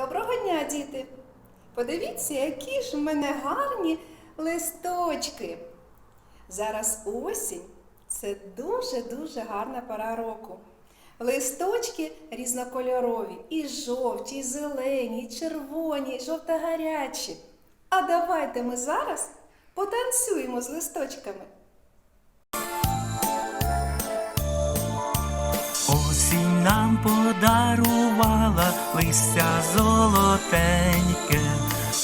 Доброго дня, діти! Подивіться, які ж в мене гарні листочки. Зараз осінь це дуже-дуже гарна пора року. Листочки різнокольорові, і жовті, і зелені, і червоні, і жовто-гарячі. А давайте ми зараз потанцюємо з листочками. Осінь нам подарувала листя золотеньке,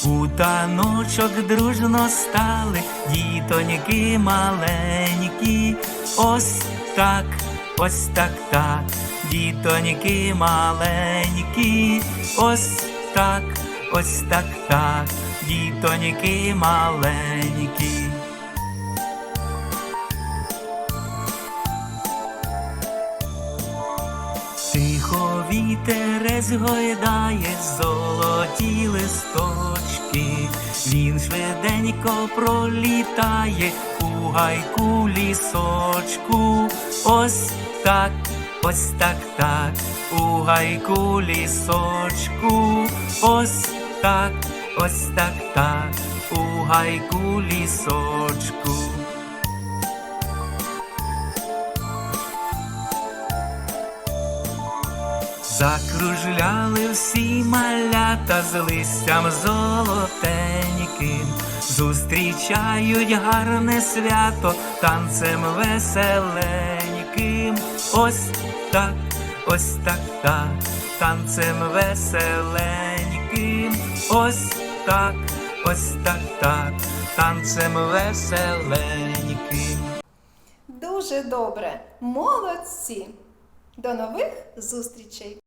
у таночок дружно стали дітоньки маленькі. Ось так, ось так, так, дітоньки маленькі, ось так, ось так, так, дітоньки маленькі. Тихо вітерець гойдає золоті листочки, він швиденько пролітає у гайку лісочку. Ось так, ось так, так, у гайку лісочку. Ось так, ось так, так, у гайку лісочку. Закружляли всі малята з листям золотеньким, зустрічають гарне свято танцем веселеньким. Ось так, ось так, так, танцем веселеньким. Ось так, ось так, так, танцем веселеньким. Дуже добре! Молодці! До нових зустрічей!